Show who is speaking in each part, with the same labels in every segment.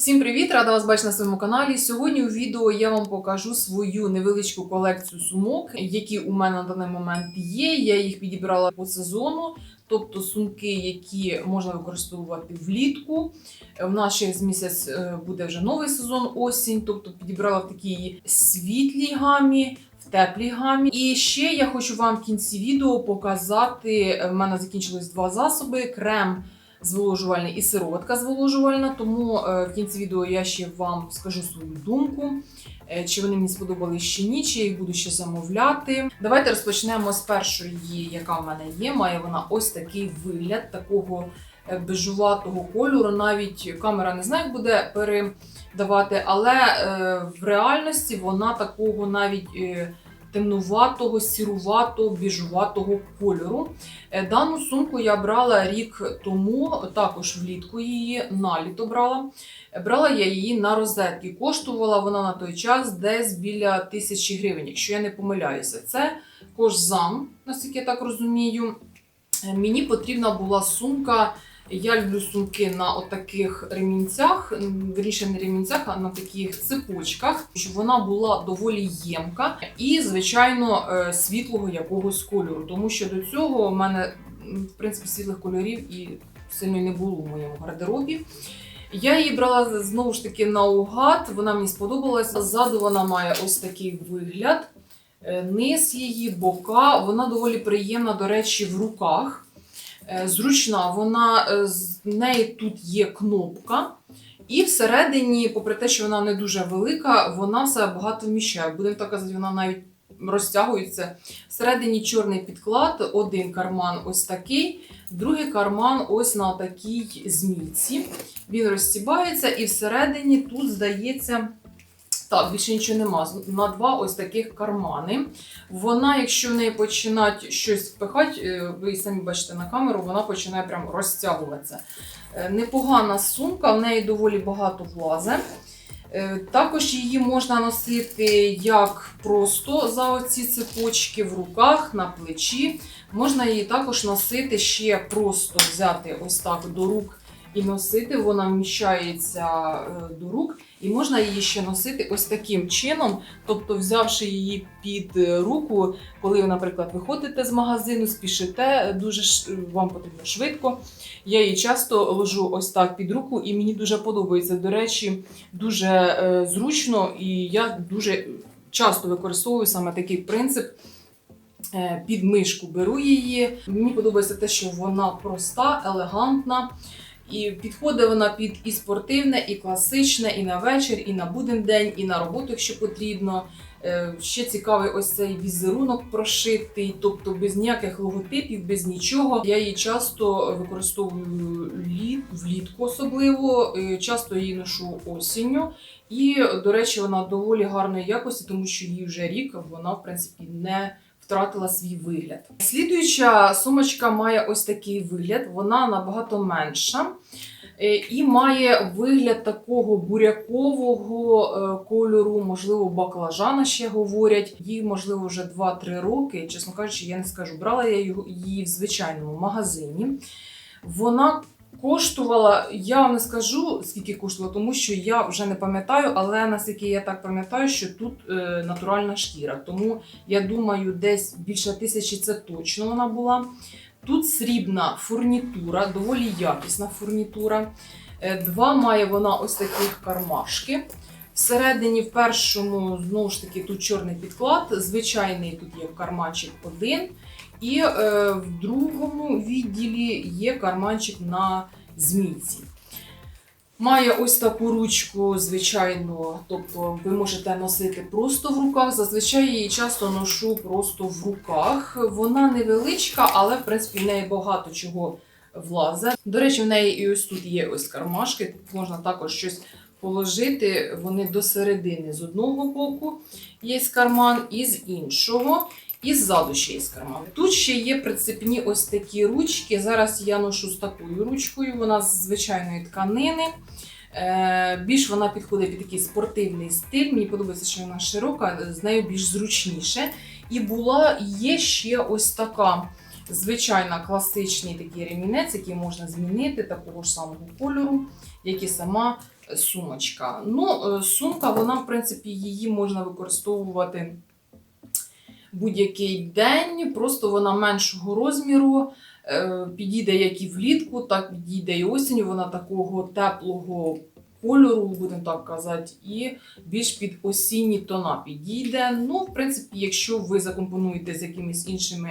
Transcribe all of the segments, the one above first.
Speaker 1: Всім привіт! Рада вас бачити на своєму каналі. Сьогодні у відео я вам покажу свою невеличку колекцію сумок, які у мене на даний момент є. Я їх підібрала по сезону, тобто сумки, які можна використовувати влітку. В нас через місяць е, буде вже новий сезон осінь, тобто підібрала в такій світлій гамі. В теплій гамі. І ще я хочу вам в кінці відео показати. В мене закінчились два засоби: крем зволожувальний і сироватка зволожувальна. Тому е, в кінці відео я ще вам скажу свою думку, е, чи вони мені сподобались чи ні, чи я їх буду ще замовляти. Давайте розпочнемо з першої, яка в мене є. Має вона ось такий вигляд такого е, бежуватого кольору. Навіть камера не знаю, як буде передавати, але в реальності вона такого навіть. Темнуватого, сіруватого, біжуватого кольору. Е, Дану сумку я брала рік тому, також влітку її на літо брала. Брала я її на розетки. Коштувала вона на той час десь біля тисячі гривень, якщо я не помиляюся. Це кожзам, наскільки я так розумію. Е, Мені потрібна була сумка. Я люблю сумки на отаких ремінцях, вірніше не ремінцях, а на таких цепочках, щоб вона була доволі ємка і, звичайно, е, світлого якогось кольору. Тому що до цього в мене, в принципі, світлих кольорів і сильно не було в моєму гардеробі. Я її брала знову ж таки наугад, вона мені сподобалася. Ззаду вона має ось такий вигляд. Е, Низ її, бока, вона доволі приємна, до речі, в руках. Е, Зручна, вона е, з неї тут є кнопка. І всередині, попри те, що вона не дуже велика, вона все багато вміщає. Будемо так казати, вона навіть розтягується. Всередині чорний підклад, один карман ось такий, другий карман ось на такій змійці. Він розстібається, і всередині тут здається. Так, більше нічого нема. На два ось таких кармани. Вона, якщо в неї починати щось впихати, е, ви самі бачите на камеру, вона починає прям розтягуватися. Е, Непогана сумка, в неї доволі багато влазе. Е, Також її можна носити як просто за оці цепочки в руках, на плечі. Можна її також носити ще просто взяти ось так до рук і носити. Вона вміщається е, до рук. І можна її ще носити ось таким чином, тобто взявши її під е, руку, коли ви, наприклад, виходите з магазину, спішите, е, дуже вам потрібно швидко. Я її часто ложу ось так під руку, і мені дуже подобається. До речі, дуже зручно, і я дуже часто використовую саме такий принцип. Під мишку беру її. Мені подобається те, що вона проста, елегантна. І підходить вона під і спортивне, і класичне, і на вечір, і на буден день, і на роботу, якщо потрібно. Е, Ще цікавий ось цей візерунок прошитий, тобто без ніяких логотипів, без нічого. Я її часто використовую літ, влітку особливо, е, часто її ношу осінню. І, до речі, вона доволі гарної якості, тому що їй вже рік вона, в принципі, не втратила свій вигляд. Слідуюча сумочка має ось такий вигляд, вона набагато менша. Е, І має вигляд такого бурякового е, кольору, можливо, баклажана ще говорять. Їй, можливо, вже 2-3 роки. Чесно кажучи, я не скажу. Брала я її в звичайному магазині. Вона коштувала, я не скажу, скільки коштувала, тому що я вже не пам'ятаю, але наскільки я так пам'ятаю, що тут е, натуральна шкіра. Тому я думаю, десь більше тисячі це точно вона була. Тут срібна фурнітура, доволі якісна фурнітура. Е, Два має вона ось таких кармашки. Всередині, в першому, знову ж таки, тут чорний підклад, звичайний тут є карманчик один. І е, в другому відділі є карманчик на змійці. Має ось таку ручку, звичайно, тобто ви можете носити просто в руках. Зазвичай її часто ношу просто в руках. Вона невеличка, але в принципі в неї багато чого влазить. До речі, в неї і ось тут є ось кармашки. Тут можна також щось положити. Вони до середини з одного боку є карман, і з іншого. І ззаду ще є карман. Тут ще є прицепні ось такі ручки. Зараз я ношу з такою ручкою, вона з звичайної тканини. Е, більш вона підходить під такий спортивний стиль. Мені подобається, що вона широка, з нею більш зручніше. І була є ще ось така звичайна класичний такий ремінець, який можна змінити такого ж самого кольору, як і сама сумочка. Ну, е, сумка, вона, в принципі, її можна використовувати будь-який день, просто вона меншого розміру. е, Підійде як і влітку, так підійде і осінню. Вона такого теплого кольору, будемо так казати, і більш під осінні тона підійде. Ну, в принципі, якщо ви закомпонуєте з якимись іншими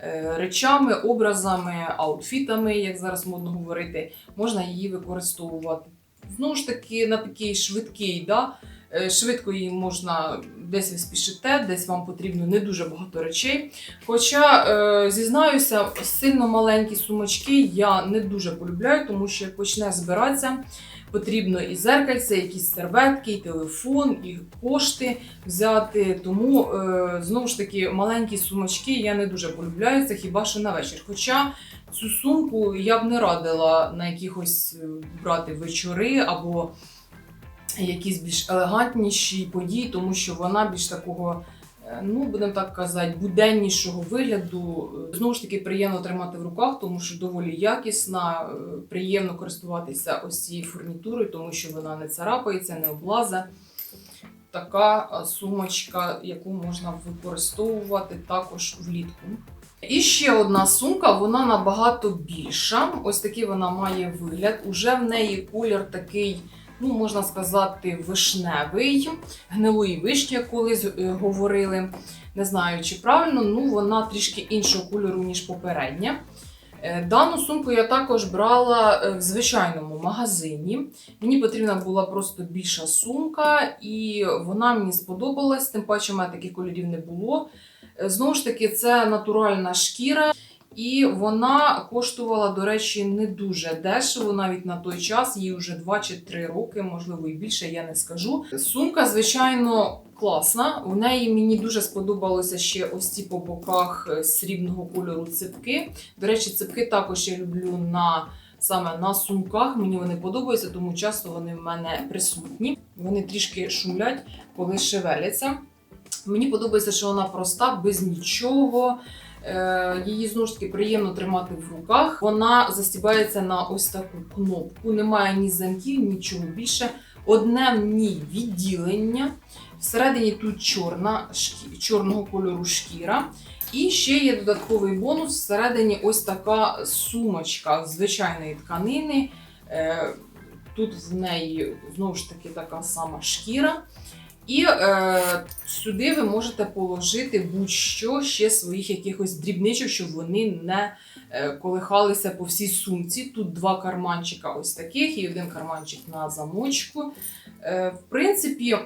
Speaker 1: е, речами, образами, аутфітами, як зараз модно говорити, можна її використовувати. Знову ж таки, на такий швидкий, да, е, швидко її можна десь ви спішите, десь вам потрібно не дуже багато речей. Хоча, е, зізнаюся, сильно маленькі сумочки я не дуже полюбляю, тому що як почне збиратися, потрібно і зеркальце, якісь серветки, і телефон, і кошти взяти. Тому е, знову ж таки маленькі сумочки я не дуже полюбляю, це хіба що на вечір. Хоча цю сумку я б не радила на якихось е, брати вечори або якісь більш елегантніші події, тому що вона більш такого. Ну, будемо так казати, буденнішого вигляду. Знову ж таки, приємно тримати в руках, тому що доволі якісна, е, приємно користуватися ось цією фурнітурою, тому що вона не царапається, не облазе. Така е, сумочка, яку можна використовувати також влітку. І ще одна сумка, вона набагато більша. Ось такий вона має вигляд. Уже в неї колір такий, ну можна сказати, вишневий, гнилої вишні, як колись е, говорили. Не знаю, чи правильно, ну вона трішки іншого кольору, ніж попередня. Е, Дану сумку я також брала е, в звичайному магазині. Мені потрібна була просто більша сумка, і вона мені сподобалась, тим паче в мене таких кольорів не було. Знову ж таки, це натуральна шкіра, і вона коштувала, до речі, не дуже дешево, навіть на той час, їй вже 2 чи 3 роки, можливо, і більше, я не скажу. Сумка, звичайно, класна. У неї мені дуже сподобалося ще ось ці по боках е, срібного кольору ципки. До речі, ципки також я люблю на. Саме на сумках мені вони подобаються, тому часто вони в мене присутні. Вони трішки шумлять, коли шевеляться. Мені подобається, що вона проста, без нічого. Е, Її знову ж таки приємно тримати в руках. Вона застібається на ось таку кнопку. Немає ні замків, нічого більше. Одне в ній відділення. Всередині тут чорна, шкі... чорного кольору шкіра. І ще є додатковий бонус. Всередині ось така сумочка з звичайної тканини. Е, Тут в неї знову ж таки така сама шкіра. І е, сюди ви можете положити будь-що ще своїх якихось дрібничок, щоб вони не е, колихалися по всій сумці. Тут два карманчика ось таких і один карманчик на замочку. Е, в принципі,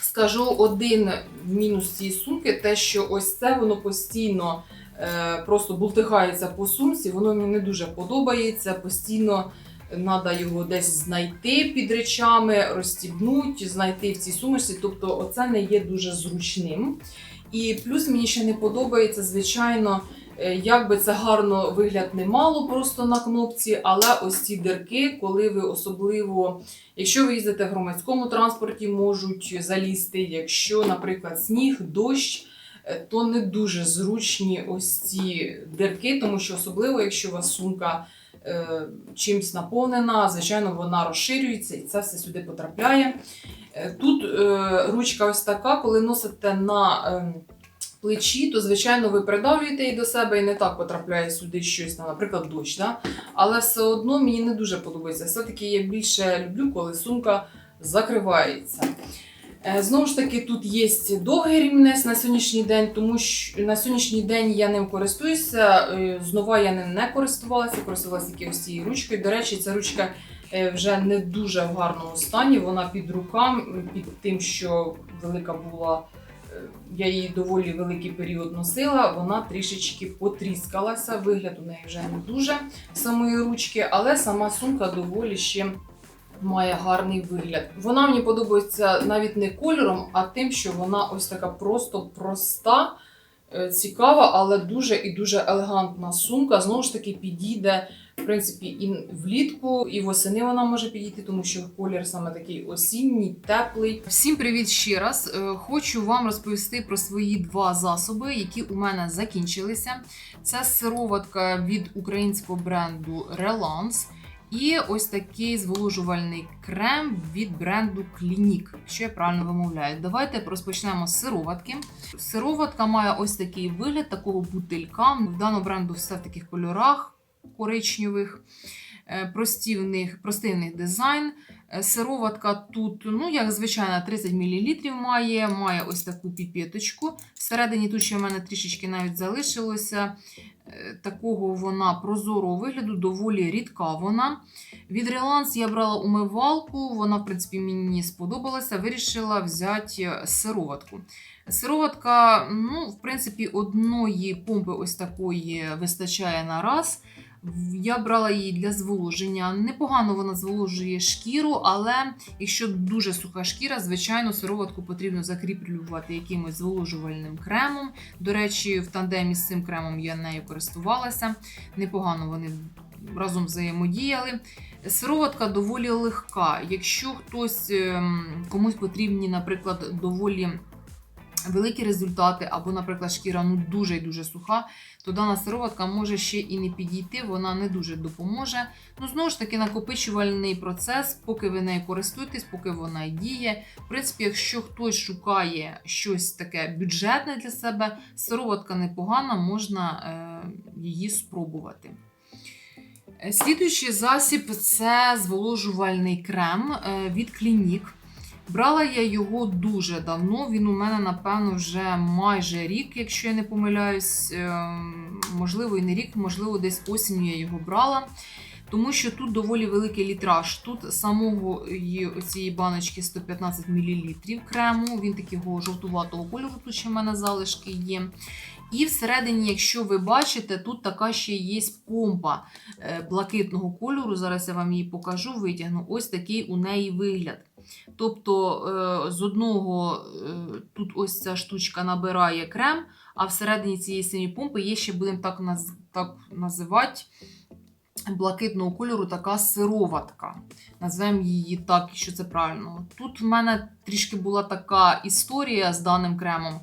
Speaker 1: скажу один мінус цієї сумки, те, що ось це воно постійно е, просто бултихається по сумці, воно мені не дуже подобається. Постійно треба його десь знайти під речами, розстібнути, знайти в цій сумочці. Тобто, оце не є дуже зручним. І плюс мені ще не подобається, звичайно, е, як би це гарно вигляд не мало просто на кнопці, але ось ці дирки, коли ви особливо, якщо ви їздите в громадському транспорті, можуть залізти. Якщо, наприклад, сніг, дощ. е, То не дуже зручні ось ці дирки, тому що особливо, якщо у вас сумка чимсь наповнена, звичайно, вона розширюється і це все сюди потрапляє. Е, Тут е, ручка ось така, коли носите на е, плечі, то, звичайно, ви придавлюєте її до себе і не так потрапляє сюди щось, наприклад, дощ. Да? Але все одно мені не дуже подобається. Все-таки я більше люблю, коли сумка закривається. Е, Знову ж таки, тут є довгий рівнець на сьогоднішній день, тому що на сьогоднішній день я ним користуюся. е, Знова я ним не користувалася, користувалася тільки цією ручкою. До речі, ця ручка е, вже не дуже в гарному стані. Вона під рукам, під тим, що велика була. Я її доволі великий період носила, вона трішечки потріскалася. Вигляд у неї вже не дуже самої ручки, але сама сумка доволі ще має гарний вигляд. Вона мені подобається навіть не кольором, а тим, що вона ось така просто проста, е, цікава, але дуже і дуже елегантна сумка. Знову ж таки, підійде. В принципі, і влітку, і восени вона може підійти, тому що колір саме такий осінній, теплий. Всім привіт ще раз. Е, Хочу вам розповісти про свої два засоби, які у мене закінчилися. Це сироватка від українського бренду Relance. І ось такий зволожувальний крем від бренду Clinique, якщо я правильно вимовляю. Давайте розпочнемо з сироватки. Сироватка має ось такий вигляд такого бутилька. В даному бренду все в таких кольорах коричневих, е, простий в дизайн. Е, Сироватка тут, ну, як звичайно, 30 мл має, має ось таку піпеточку. Всередині тут ще в мене трішечки навіть залишилося. Е, Такого вона прозорого вигляду, доволі рідка вона. Від Реланс я брала умивалку, вона, в принципі, мені сподобалася. Вирішила взяти сироватку. Сироватка, ну, в принципі, одної помпи ось такої вистачає на раз. Я брала її для зволоження. Непогано вона зволожує шкіру, але якщо дуже суха шкіра, звичайно, сироватку потрібно закріплювати якимось зволожувальним кремом. До речі, в тандемі з цим кремом я нею користувалася. Непогано вони разом взаємодіяли. Сироватка доволі легка. Якщо хтось ем, комусь потрібні, наприклад, доволі великі результати, або, наприклад, шкіра ну дуже і дуже суха, то дана сироватка може ще і не підійти, вона не дуже допоможе. Ну, знову ж таки, накопичувальний процес, поки ви нею користуєтесь, поки вона діє. В принципі, якщо хтось шукає щось таке бюджетне для себе, сироватка непогана, можна е, її спробувати. Е, Слідуючий засіб це зволожувальний крем е, від Clinique. Брала я його дуже давно. Він у мене, напевно, вже майже рік, якщо я не помиляюсь. Ем, Можливо, і не рік, можливо, десь осінню я його брала. Тому що тут доволі великий літраж. Тут самого цієї баночки 115 мл крему. Він такого жовтуватого кольору, тут ще в мене залишки є. І всередині, якщо ви бачите, тут така ще є помпа е, блакитного кольору. Зараз я вам її покажу, витягну. Ось такий у неї вигляд. Тобто е, з одного е, тут ось ця штучка набирає крем, а всередині цієї синьої помпи є ще, будемо так, наз, так називати, блакитного кольору така сироватка. Назвемо її так, що це правильно. Тут в мене трішки була така історія з даним кремом.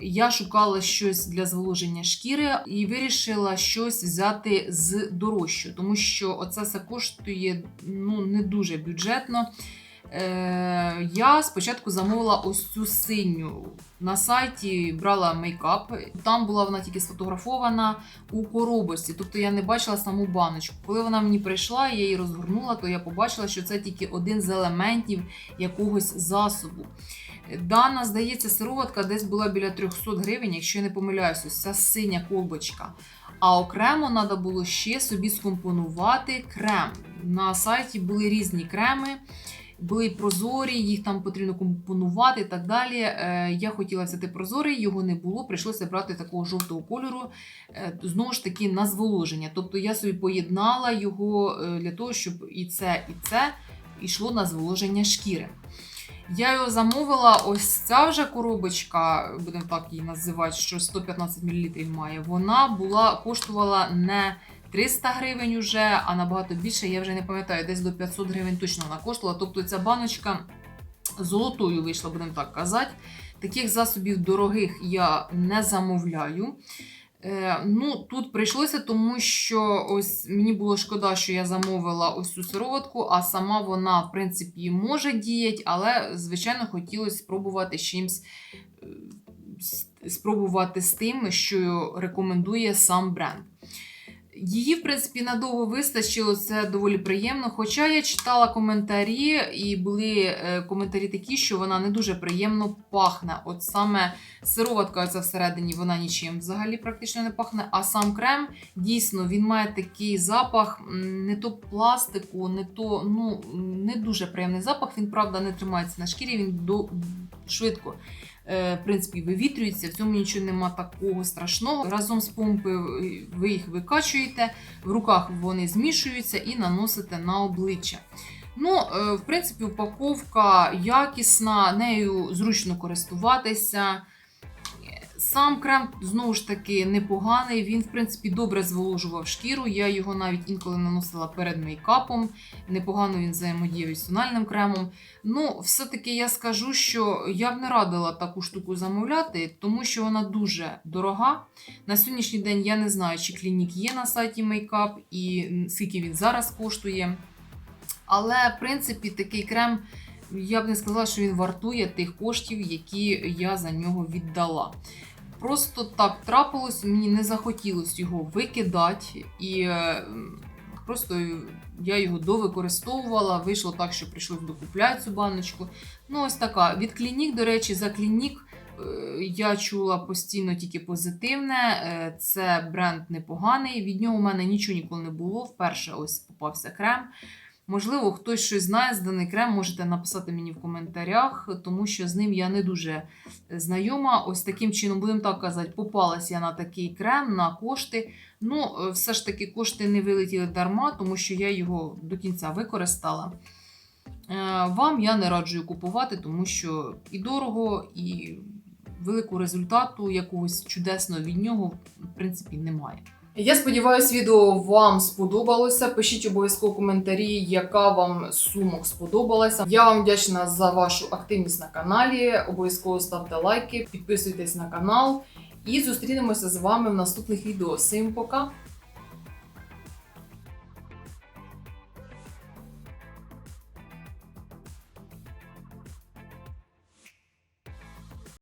Speaker 1: Я шукала щось для зволоження шкіри і вирішила щось взяти з дорожчого, тому що оце все коштує ну, не дуже бюджетно. Е, я спочатку замовила ось цю синю. На сайті брала мейкап. Там була вона тільки сфотографована у коробочці, тобто я не бачила саму баночку. Коли вона мені прийшла, я її розгорнула, то я побачила, що це тільки один з елементів якогось засобу. Дана, здається, сироватка десь була біля 300 гривень, якщо я не помиляюся, ось ця синя колбочка. А окремо треба було ще собі скомпонувати крем. На сайті були різні креми були прозорі, їх там потрібно компонувати і так далі. Е, Я хотіла взяти прозорий, його не було. Прийшлося брати такого жовтого кольору, е, знову ж таки, на зволоження. Тобто я собі поєднала його е, для того, щоб і це, і це йшло на зволоження шкіри. Я його замовила, ось ця вже коробочка, будемо так її називати, що 115 мл має. Вона була коштувала не 300 гривень уже, а набагато більше, я вже не пам'ятаю, десь до 500 гривень точно вона коштувала. Тобто ця баночка золотою вийшла, будемо так казати. Таких засобів дорогих я не замовляю. Е, ну, Тут прийшлося, тому що ось мені було шкода, що я замовила ось цю сироватку, а сама вона, в принципі, може діяти, але, звичайно, хотілося спробувати чимось. е, Спробувати з тим, що рекомендує сам бренд. Її, в принципі, надовго вистачило, це доволі приємно. Хоча я читала коментарі, і були е, коментарі такі, що вона не дуже приємно пахне. От саме сироватка ця всередині, вона нічим взагалі практично не пахне. А сам крем дійсно він має такий запах, не то пластику, не то ну не дуже приємний запах. Він правда не тримається на шкірі. Він до швидко в принципі, вивітрюється, в цьому нічого нема такого страшного. Разом з помпи ви їх викачуєте, в руках вони змішуються і наносите на обличчя. Ну, е, в принципі, упаковка якісна, нею зручно користуватися. Сам крем знову ж таки непоганий. Він, в принципі, добре зволожував шкіру. Я його навіть інколи наносила перед мейкапом. Непогано він взаємодіяв із тональним кремом. Ну, все-таки я скажу, що я б не радила таку штуку замовляти, тому що вона дуже дорога. На сьогоднішній день я не знаю, чи клінік є на сайті мейкап і скільки він зараз коштує. Але, в принципі, такий крем. Я б не сказала, що він вартує тих коштів, які я за нього віддала. Просто так трапилось, мені не захотілося його викидати, і е, просто я його довикористовувала. Вийшло так, що прийшлось докупляти цю баночку. Ну, ось така. Від клінік, до речі, за клінік е, я чула постійно тільки позитивне. Е, Це бренд непоганий. Від нього у мене нічого ніколи не було. Вперше ось попався крем. Можливо, хтось щось знає з даний крем, можете написати мені в коментарях, тому що з ним я не дуже знайома. Ось таким чином, будемо так казати, попалась я на такий крем на кошти. Ну, е, все ж таки, кошти не вилетіли дарма, тому що я його до кінця використала. Е, Вам я не раджую купувати, тому що і дорого, і великого результату якогось чудесного від нього, в принципі, немає. Я сподіваюся, відео вам сподобалося. Пишіть обов'язково коментарі, яка вам сумок сподобалася. Я вам вдячна за вашу активність на каналі. Обов'язково ставте лайки, підписуйтесь на канал і зустрінемося з вами в наступних відео. Всім пока!